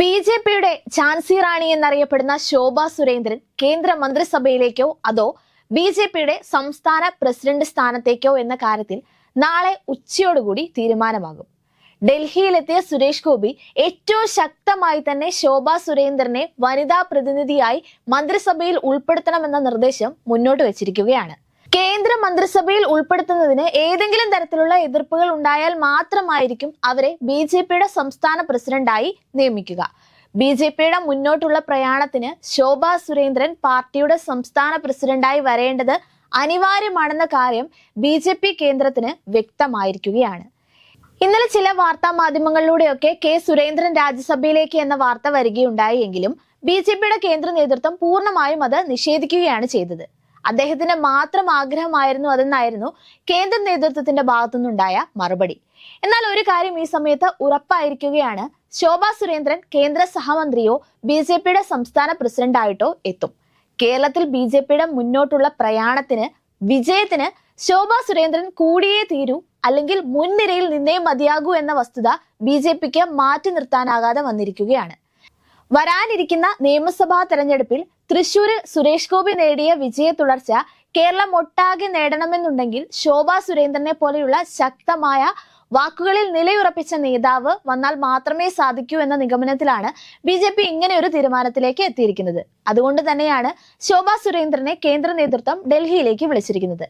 B J പിയുടെ ഝാൻസി റാണി എന്നറിയപ്പെടുന്ന ശോഭ സുരേന്ദ്രൻ കേന്ദ്ര മന്ത്രിസഭയിലേക്കോ അതോ ബി ജെ പിയുടെ സംസ്ഥാന പ്രസിഡന്റ് സ്ഥാനത്തേക്കോ എന്ന കാര്യത്തിൽ നാളെ ഉച്ചയോടുകൂടി തീരുമാനമാകും. ഡൽഹിയിലെത്തിയ സുരേഷ് ഗോപി ഏറ്റവും ശക്തമായി തന്നെ ശോഭ സുരേന്ദ്രനെ വനിതാ പ്രതിനിധിയായി മന്ത്രിസഭയിൽ ഉൾപ്പെടുത്തണമെന്ന നിർദ്ദേശം മുന്നോട്ട് വച്ചിരിക്കുകയാണ്. കേന്ദ്ര മന്ത്രിസഭയിൽ ഉൾപ്പെടുത്തുന്നതിന് ഏതെങ്കിലും തരത്തിലുള്ള എതിർപ്പുകൾ ഉണ്ടായാൽ മാത്രമായിരിക്കും അവരെ ബി ജെ പിയുടെ സംസ്ഥാന പ്രസിഡന്റായി നിയമിക്കുക. ബി ജെ പിയുടെ മുന്നോട്ടുള്ള പ്രയാണത്തിന് ശോഭാ സുരേന്ദ്രൻ പാർട്ടിയുടെ സംസ്ഥാന പ്രസിഡന്റായി വരേണ്ടത് അനിവാര്യമാണെന്ന കാര്യം ബി ജെ പി കേന്ദ്രത്തിന് വ്യക്തമായിരിക്കുകയാണ്. ഇന്നലെ ചില വാർത്താ മാധ്യമങ്ങളിലൂടെയൊക്കെ കെ സുരേന്ദ്രൻ രാജ്യസഭയിലേക്ക് എന്ന വാർത്ത വരികയുണ്ടായെങ്കിലും ബി ജെ പിയുടെ കേന്ദ്ര നേതൃത്വം പൂർണമായും അത് നിഷേധിക്കുകയാണ് ചെയ്തത്. അദ്ദേഹത്തിന്റെ മാത്രം ആഗ്രഹമായിരുന്നു അതെന്നായിരുന്നു കേന്ദ്ര നേതൃത്വത്തിന്റെ ഭാഗത്തുനിന്നുണ്ടായ മറുപടി. എന്നാൽ ഒരു കാര്യം ഈ സമയത്ത് ഉറപ്പായിരിക്കുകയാണ്. ശോഭാ സുരേന്ദ്രൻ കേന്ദ്ര സഹമന്ത്രിയോ ബി ജെ പിയുടെ സംസ്ഥാന പ്രസിഡന്റായിട്ടോ എത്തും. കേരളത്തിൽ ബി ജെ പിയുടെ മുന്നോട്ടുള്ള പ്രയാണത്തിന് വിജയത്തിന് ശോഭാ സുരേന്ദ്രൻ കൂടിയേ തീരൂ അല്ലെങ്കിൽ മുൻനിരയിൽ നിന്നേ മതിയാകൂ എന്ന വസ്തുത ബി ജെ പിക്ക് മാറ്റി നിർത്താനാകാതെ വന്നിരിക്കുകയാണ്. വരാനിരിക്കുന്ന നിയമസഭാ തെരഞ്ഞെടുപ്പിൽ തൃശൂരിൽ സുരേഷ് ഗോപി നേടിയ വിജയ തുടർച്ച കേരളം ഒട്ടാകെ നേടണമെന്നുണ്ടെങ്കിൽ ശോഭാ സുരേന്ദ്രനെ പോലെയുള്ള ശക്തമായ വാക്കുകളിൽ നിലയുറപ്പിച്ച നേതാവ് വന്നാൽ മാത്രമേ സാധിക്കൂ എന്ന നിഗമനത്തിലാണ് ബി ഇങ്ങനെ ഒരു തീരുമാനത്തിലേക്ക് എത്തിയിരിക്കുന്നത്. അതുകൊണ്ട് തന്നെയാണ് ശോഭ സുരേന്ദ്രനെ കേന്ദ്ര നേതൃത്വം ഡൽഹിയിലേക്ക് വിളിച്ചിരിക്കുന്നത്.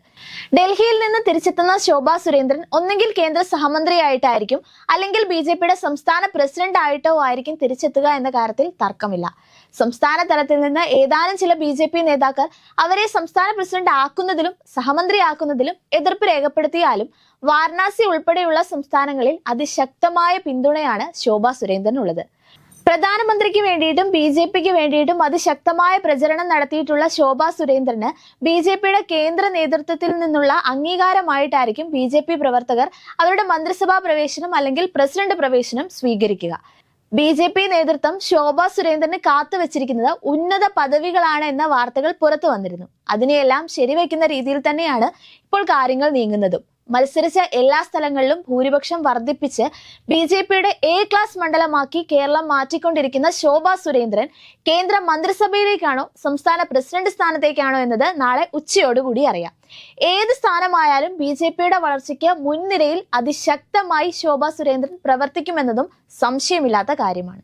ഡൽഹിയിൽ നിന്ന് തിരിച്ചെത്തുന്ന ശോഭ സുരേന്ദ്രൻ ഒന്നെങ്കിൽ കേന്ദ്ര സഹമന്ത്രിയായിട്ടായിരിക്കും അല്ലെങ്കിൽ ബി ജെ പിയുടെ സംസ്ഥാന പ്രസിഡന്റ് ആയിട്ടോ ആയിരിക്കും തിരിച്ചെത്തുക എന്ന കാര്യത്തിൽ തർക്കമില്ല. സംസ്ഥാന തലത്തിൽ നിന്ന് ഏതാനും ചില ബി ജെ പി നേതാക്കൾ അവരെ സംസ്ഥാന പ്രസിഡന്റ് ആക്കുന്നതിലും സഹമന്ത്രി ആക്കുന്നതിലും എതിർപ്പ് രേഖപ്പെടുത്തിയാലും വാരണാസി ഉൾപ്പെടെയുള്ള സംസ്ഥാനങ്ങളിൽ അതിശക്തമായ പിന്തുണയാണ് ശോഭ സുരേന്ദ്രനുള്ളത്. പ്രധാനമന്ത്രിക്ക് വേണ്ടിയിട്ടും ബി ജെ പിക്ക് വേണ്ടിയിട്ടും അതിശക്തമായ പ്രചരണം നടത്തിയിട്ടുള്ള ശോഭാ സുരേന്ദ്രന് ബി ജെ പിയുടെ കേന്ദ്ര നേതൃത്വത്തിൽ നിന്നുള്ള അംഗീകാരമായിട്ടായിരിക്കും ബി ജെ പി പ്രവർത്തകർ അവരുടെ മന്ത്രിസഭാ പ്രവേശനം അല്ലെങ്കിൽ പ്രസിഡന്റ് പ്രവേശനം സ്വീകരിക്കുക. ബി ജെ പി നേതൃത്വം ശോഭാ സുരേന്ദ്രന് കാത്തുവച്ചിരിക്കുന്നത് ഉന്നത പദവികളാണ് എന്ന വാർത്തകൾ പുറത്തു വന്നിരുന്നു. അതിനെയെല്ലാം ശരിവെക്കുന്ന രീതിയിൽ തന്നെയാണ് ഇപ്പോൾ കാര്യങ്ങൾ നീങ്ങുന്നതും. മത്സരിച്ച എല്ലാ സ്ഥലങ്ങളിലും ഭൂരിപക്ഷം വർദ്ധിപ്പിച്ച് ബി ജെ പിയുടെ എ ക്ലാസ് മണ്ഡലമാക്കി കേരളം മാറ്റിക്കൊണ്ടിരിക്കുന്ന ശോഭാ സുരേന്ദ്രൻ കേന്ദ്ര മന്ത്രിസഭയിലേക്കാണോ സംസ്ഥാന പ്രസിഡന്റ് സ്ഥാനത്തേക്കാണോ എന്നത് നാളെ ഉച്ചയോടുകൂടി അറിയാം. ഏത് സ്ഥാനമായാലും ബി ജെ പിയുടെ വളർച്ചയ്ക്ക് മുൻനിരയിൽ അതിശക്തമായി ശോഭാ സുരേന്ദ്രൻ പ്രവർത്തിക്കുമെന്നതും സംശയമില്ലാത്ത കാര്യമാണ്.